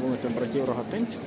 вулиця братів Рогатинців.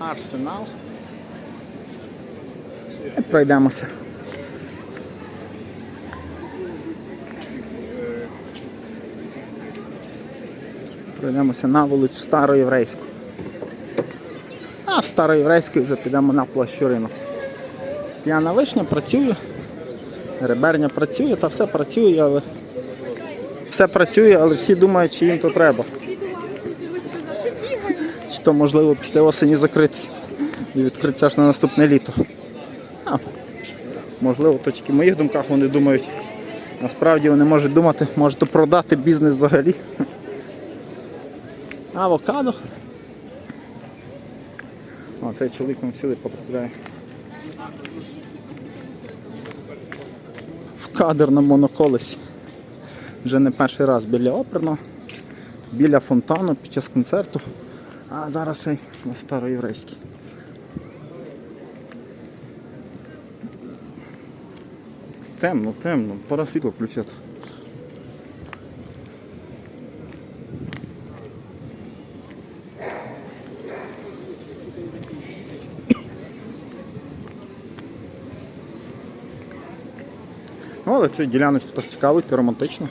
Арсенал. Пройдемося. Пройдемося на вулицю Староєврейську. А з Староєврейської вже підемо на площу ринок. П'яна вишня працює, реберня працює, та все працює, але все працює, але всі думають, чи їм то треба. Чи то можливо після осені закритися і відкритися аж на наступне літо. А, можливо, то тільки в моїх думках вони думають. Насправді вони можуть думати, може то продати бізнес взагалі. Авокадо. О, цей чоловік нам всюди потрапляє. В кадр на моноколесі. Вже не перший раз біля оперного, біля фонтану під час концерту, а зараз ще й на староєврейській. Темно, темно, пора світло включати. Ну, але цю діляночку так цікаво і романтично.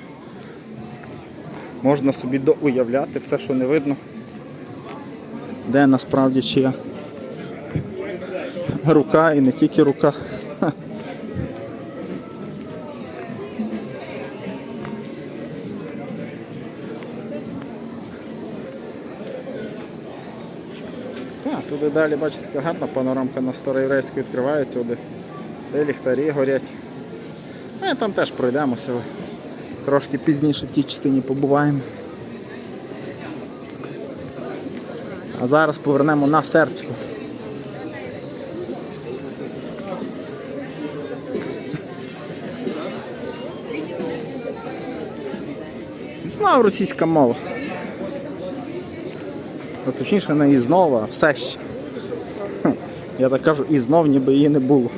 Можна собі доуявляти все, що не видно. Де насправді чия рука і не тільки рука. Так, туди далі, бачите, така гарна панорамка на Староєврейську відкривається, де, де ліхтарі горять. Е, там теж пройдемося, але трошки пізніше в тій частині побуваємо. А зараз повернемо на серчку. Знав російська мова. А точніше не і знову, а все ще. Я так кажу, і знов ніби її не було.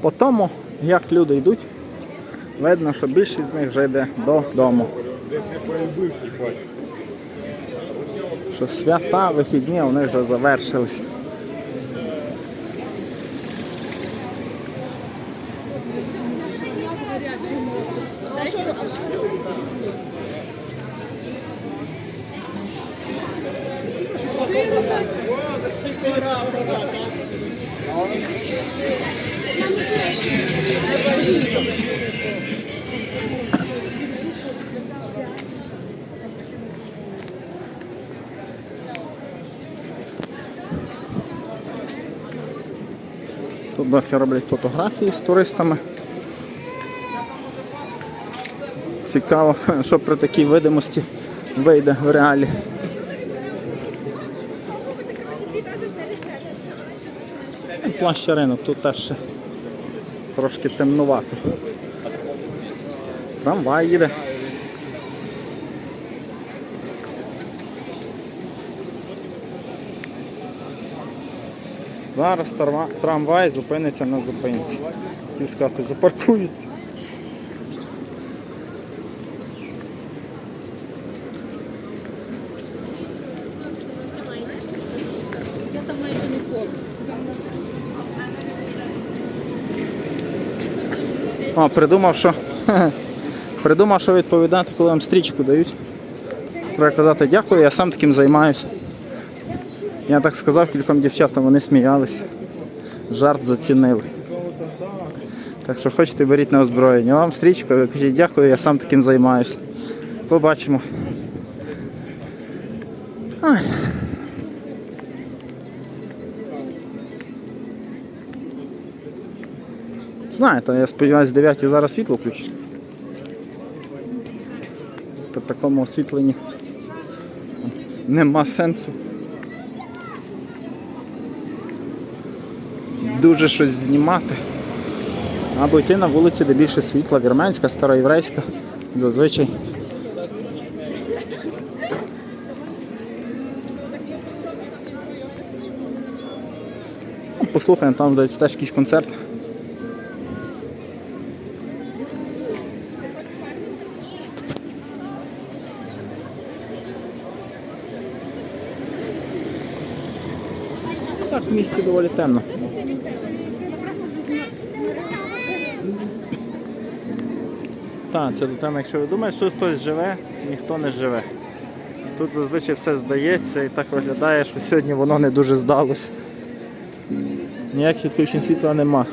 По тому, як люди йдуть, видно, що більшість з них вже йде додому. Що свята, вихідні них вже завершились. Тут досі роблять фотографії з туристами. Цікаво, що при такій видимості вийде в реалі. І ринок, тут теж трошки темнувато. Трамвай їде. Зараз трамвай зупиниться на зупинці. Хотів сказати, запаркується. О, придумав, що придумав, що відповідати, коли вам стрічку дають. Треба казати дякую, я сам таким займаюся. Я так сказав кільком дівчатам, вони сміялися. Жарт зацінили. Так що хочете, беріть на озброєння. Вам стрічка, ви кажіть дякую, я сам таким займаюся. Побачимо. Ай. Знаєте, я сподіваюся, 9 зараз світло включить. Такому освітленні нема сенсу. Дуже щось знімати. Або йти на вулиці, де більше світла, вірменська, староєврейська, зазвичай. Ну, Послухаємо, там десь теж якийсь концерт. Так, в місті доволі темно. Так, це до теми, якщо ви думаєте, що хтось живе, ніхто не живе. Тут зазвичай все здається і так виглядає, що сьогодні воно не дуже здалося. Ніяких відключень світла нема.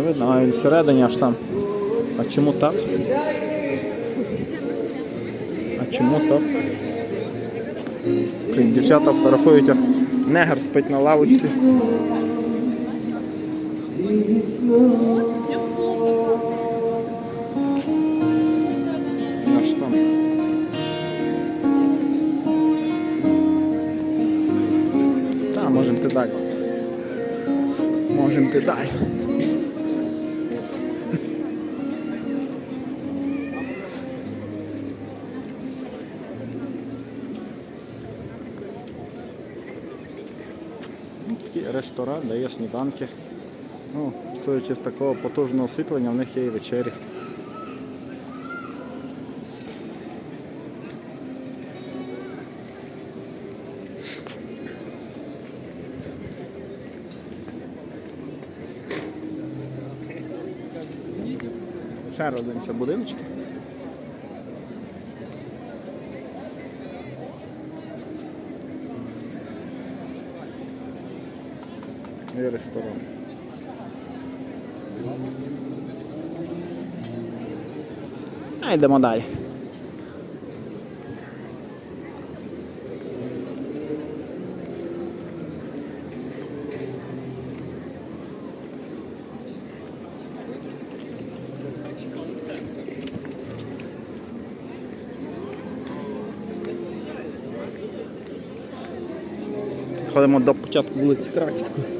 Не видно, а він всередині аж там. А чому так? А чому так? Блін, дівчата фотографують, як негр спить на лавочці. Аж можемо йти далі. Можемо йти далі. Такий ресторан, де є сніданки. Ну, судячи з такого потужного освітлення, в них є і вечері. Ще раз дивимося будиночки. І ресторан. А йдемо далі. Ходимо до початку вулиці Краківської.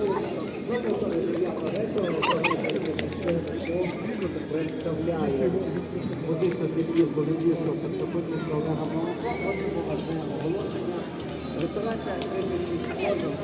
представляє музичну підбірку львівського саксофоніста Олега. Хочемо оголошення. Ресторація 36